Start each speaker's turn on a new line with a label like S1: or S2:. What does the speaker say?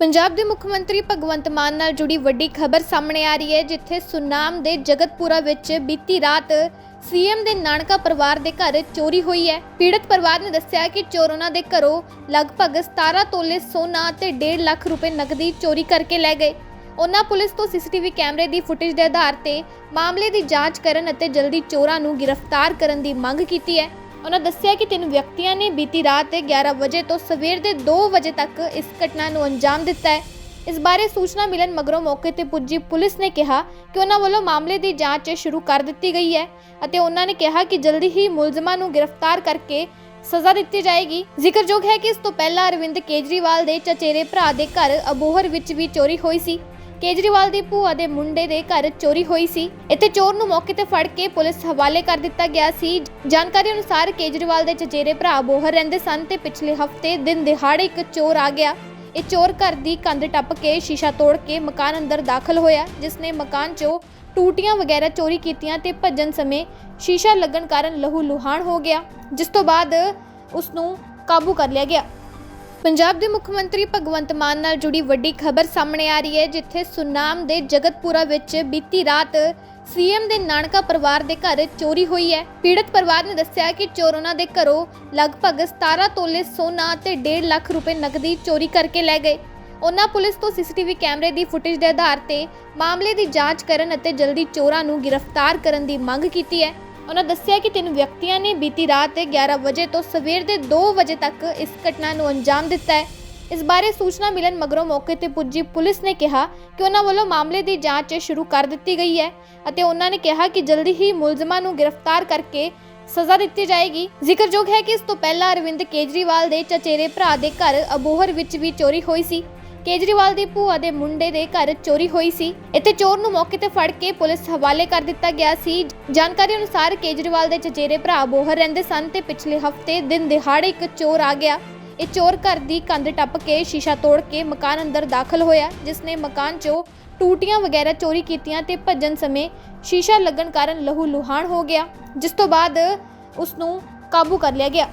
S1: ਪੰਜਾਬ ਦੇ ਮੁੱਖ ਮੰਤਰੀ ਭਗਵੰਤ ਮਾਨ ਨਾਲ ਜੁੜੀ ਵੱਡੀ ਖਬਰ ਸਾਹਮਣੇ ਆ ਰਹੀ ਹੈ, ਜਿੱਥੇ ਸੁਨਾਮ ਦੇ ਜਗਤਪੁਰਾ ਵਿੱਚ ਬੀਤੀ ਰਾਤ ਸੀਐਮ ਦੇ ਨਾਨਕਾ ਪਰਿਵਾਰ ਦੇ ਘਰ ਚੋਰੀ ਹੋਈ ਹੈ। ਪੀੜਤ ਪਰਿਵਾਰ ਨੇ ਦੱਸਿਆ ਕਿ ਚੋਰ ਉਹਨਾਂ ਦੇ ਘਰੋਂ ਲਗਭਗ 17 ਤੋਲੇ ਸੋਨਾ ਅਤੇ 1.5 ਲੱਖ ਰੁਪਏ ਨਕਦੀ ਚੋਰੀ ਕਰਕੇ ਲੈ ਗਏ। ਉਹਨਾਂ ਪੁਲਿਸ ਤੋਂ ਸੀਸੀਟੀਵੀ ਕੈਮਰੇ ਦੀ ਫੁਟੇਜ ਦੇ ਆਧਾਰ ਤੇ ਮਾਮਲੇ ਦੀ ਜਾਂਚ ਕਰਨ ਅਤੇ ਜਲਦੀ ਚੋਰਾਂ ਨੂੰ ਗ੍ਰਿਫਤਾਰ ਕਰਨ ਦੀ ਮੰਗ ਕੀਤੀ ਹੈ। ਉਹਨਾਂ ਦੱਸਿਆ ਕਿ ਤਿੰਨ ਵਿਅਕਤੀਆਂ ਨੇ ਬੀਤੀ ਰਾਤ 11 ਵਜੇ ਤੋਂ ਸਵੇਰ ਦੇ 2 ਵਜੇ ਤੱਕ ਇਸ ਘਟਨਾ ਨੂੰ ਅੰਜਾਮ ਦਿੱਤਾ ਹੈ। ਇਸ ਬਾਰੇ ਸੂਚਨਾ ਮਿਲਣ ਮਗਰੋਂ ਮੌਕੇ ਤੇ ਪੁੱਜੀ ਪੁਲਿਸ ਨੇ ਕਿਹਾ ਕਿ ਉਹਨਾਂ ਵੱਲੋਂ ਮਾਮਲੇ ਦੀ ਜਾਂਚ ਸ਼ੁਰੂ ਕਰ ਦਿੱਤੀ ਗਈ ਹੈ ਅਤੇ ਉਹਨਾਂ ਨੇ ਕਿਹਾ ਕਿ ਜਲਦੀ ਹੀ ਮੁਲਜ਼ਮਾਂ ਨੂੰ ਗ੍ਰਿਫਤਾਰ ਕਰਕੇ ਸਜ਼ਾ ਦਿੱਤੀ ਜਾਏਗੀ। ਜ਼ਿਕਰਯੋਗ ਹੈ ਕਿ ਇਸ ਤੋਂ ਪਹਿਲਾਂ ਅਰਵਿੰਦ ਕੇਜਰੀਵਾਲ ਦੇ ਚਚੇਰੇ ਭਰਾ ਦੇ ਘਰ ਅਬੋਹਰ ਵਿੱਚ ਵੀ ਚੋਰੀ ਹੋਈ ਸੀ। ਕੇਜਰੀਵਾਲ ਦੀ ਭੂਆ ਦੇ ਮੁੰਡੇ ਦੇ ਘਰ ਚੋਰੀ ਹੋਈ ਸੀ। ਇੱਥੇ ਚੋਰ ਨੂੰ ਮੌਕੇ ਤੇ ਫੜ ਕੇ ਪੁਲਿਸ ਹਵਾਲੇ ਕਰ ਦਿੱਤਾ ਗਿਆ ਸੀ। ਜਾਣਕਾਰੀ ਅਨੁਸਾਰ ਕੇਜਰੀਵਾਲ ਦੇ ਚਚੇਰੇ ਭਰਾ ਬੋਹਰ ਰਹਿੰਦੇ ਸਨ ਤੇ ਪਿਛਲੇ ਹਫ਼ਤੇ ਦਿਨ ਦਿਹਾੜੇ ਇੱਕ ਚੋਰ ਆ ਗਿਆ। ਇਹ ਚੋਰ ਘਰ ਦੀ ਕੰਧ ਟੱਪ ਕੇ ਸ਼ੀਸ਼ਾ ਤੋੜ ਕੇ ਮਕਾਨ ਅੰਦਰ ਦਾਖਲ ਹੋਇਆ ਜਿਸ ਨੇ ਮਕਾਨ 'ਚੋਂ ਟੂਟੀਆਂ ਵਗੈਰਾ ਚੋਰੀ ਕੀਤੀਆਂ ਤੇ ਭੱਜਣ ਸਮੇਂ ਸ਼ੀਸ਼ਾ ਲੱਗਣ ਕਾਰਨ ਲਹੂ ਲੁਹਾਨ ਹੋ ਗਿਆ, ਜਿਸ ਤੋਂ ਬਾਅਦ ਉਸ ਨੂੰ ਕਾਬੂ ਕਰ ਲਿਆ ਗਿਆ। ਪੰਜਾਬ ਦੇ ਮੁੱਖ ਮੰਤਰੀ ਭਗਵੰਤ ਮਾਨ ਨਾਲ ਜੁੜੀ ਵੱਡੀ ਖਬਰ ਸਾਹਮਣੇ ਆ ਰਹੀ ਹੈ, ਜਿੱਥੇ ਸੁਨਾਮ ਦੇ ਜਗਤਪੁਰਾ ਵਿੱਚ ਬੀਤੀ ਰਾਤ ਸੀਐਮ ਦੇ ਨਾਨਕਾ ਪਰਿਵਾਰ ਦੇ ਘਰ ਚੋਰੀ ਹੋਈ ਹੈ। ਪੀੜਤ ਪਰਿਵਾਰ ਨੇ ਦੱਸਿਆ ਕਿ ਚੋਰ ਉਹਨਾਂ ਦੇ ਘਰੋਂ ਲਗਭਗ 17 ਤੋਲੇ ਸੋਨਾ ਅਤੇ 1.5 ਲੱਖ ਰੁਪਏ ਨਕਦੀ ਚੋਰੀ ਕਰਕੇ ਲੈ ਗਏ। ਉਹਨਾਂ ਪੁਲਿਸ ਤੋਂ ਸੀਸੀਟੀਵੀ ਕੈਮਰੇ ਦੀ ਫੁਟੇਜ ਦੇ ਆਧਾਰ ਤੇ ਮਾਮਲੇ ਦੀ ਜਾਂਚ ਕਰਨ ਅਤੇ ਜਲਦੀ ਚੋਰਾਂ ਨੂੰ ਗ੍ਰਿਫਤਾਰ ਕਰਨ ਦੀ ਮੰਗ ਕੀਤੀ ਹੈ। ਉਹਨਾਂ ਦੱਸਿਆ ਕਿ ਤਿੰਨ ਵਿਅਕਤੀਆਂ ਨੇ ਬੀਤੀ ਰਾਤ 11 ਵਜੇ ਤੋਂ ਸਵੇਰ ਦੇ 2 ਵਜੇ ਤੱਕ ਇਸ ਘਟਨਾ ਨੂੰ ਅੰਜਾਮ ਦਿੱਤਾ ਹੈ। ਇਸ ਬਾਰੇ ਸੂਚਨਾ ਮਿਲਣ ਮਗਰੋਂ ਮੌਕੇ ਤੇ ਪੁੱਜੀ ਪੁਲਿਸ ਨੇ ਕਿਹਾ ਕਿ ਉਹਨਾਂ ਵੱਲੋਂ ਮਾਮਲੇ ਦੀ ਜਾਂਚ ਸ਼ੁਰੂ ਕਰ ਦਿੱਤੀ ਗਈ ਹੈ ਅਤੇ ਉਹਨਾਂ ਨੇ ਕਿਹਾ ਕਿ ਜਲਦੀ ਹੀ ਮੁਲਜ਼ਮਾਂ ਨੂੰ ਗ੍ਰਿਫਤਾਰ ਕਰਕੇ ਸਜ਼ਾ ਦਿੱਤੀ ਜਾਏਗੀ। ਜ਼ਿਕਰਯੋਗ ਹੈ ਕਿ ਇਸ ਤੋਂ ਪਹਿਲਾਂ ਅਰਵਿੰਦ ਕੇਜਰੀਵਾਲ ਦੇ ਚਚੇਰੇ ਭਰਾ ਦੇ ਘਰ ਅਬੋਹਰ ਵਿੱਚ ਵੀ ਚੋਰੀ ਹੋਈ ਸੀ। ਕੇਜਰੀਵਾਲ ਦੀ ਭੂਆ ਦੇ ਮੁੰਡੇ ਦੇ ਘਰ ਚੋਰੀ ਹੋਈ ਸੀ। ਇੱਥੇ ਚੋਰ ਨੂੰ ਮੌਕੇ ਤੇ ਫੜ ਕੇ ਪੁਲਿਸ ਹਵਾਲੇ ਕਰ ਦਿੱਤਾ ਗਿਆ ਸੀ। ਜਾਣਕਾਰੀ ਅਨੁਸਾਰ ਕੇਜਰੀਵਾਲ ਦੇ ਚਚੇਰੇ ਭਰਾ ਬੋਹਰ ਰਹਿੰਦੇ ਸਨ ਤੇ ਪਿਛਲੇ ਹਫ਼ਤੇ ਦਿਨ ਦਿਹਾੜੇ ਇੱਕ ਚੋਰ ਆ ਗਿਆ। ਇਹ ਚੋਰ ਘਰ ਦੀ ਕੰਧ ਟੱਪ ਕੇ ਸ਼ੀਸ਼ਾ ਤੋੜ ਕੇ ਮਕਾਨ ਅੰਦਰ ਦਾਖਲ ਹੋਇਆ ਜਿਸ ਨੇ ਮਕਾਨ 'ਚੋਂ ਟੂਟੀਆਂ ਵਗੈਰਾ ਚੋਰੀ ਕੀਤੀਆਂ ਤੇ ਭੱਜਣ ਸਮੇਂ ਸ਼ੀਸ਼ਾ ਲੱਗਣ ਕਾਰਨ ਲਹੂ ਲੁਹਾਨ ਹੋ ਗਿਆ, ਜਿਸ ਤੋਂ ਬਾਅਦ ਉਸ ਨੂੰ ਕਾਬੂ ਕਰ ਲਿਆ ਗਿਆ।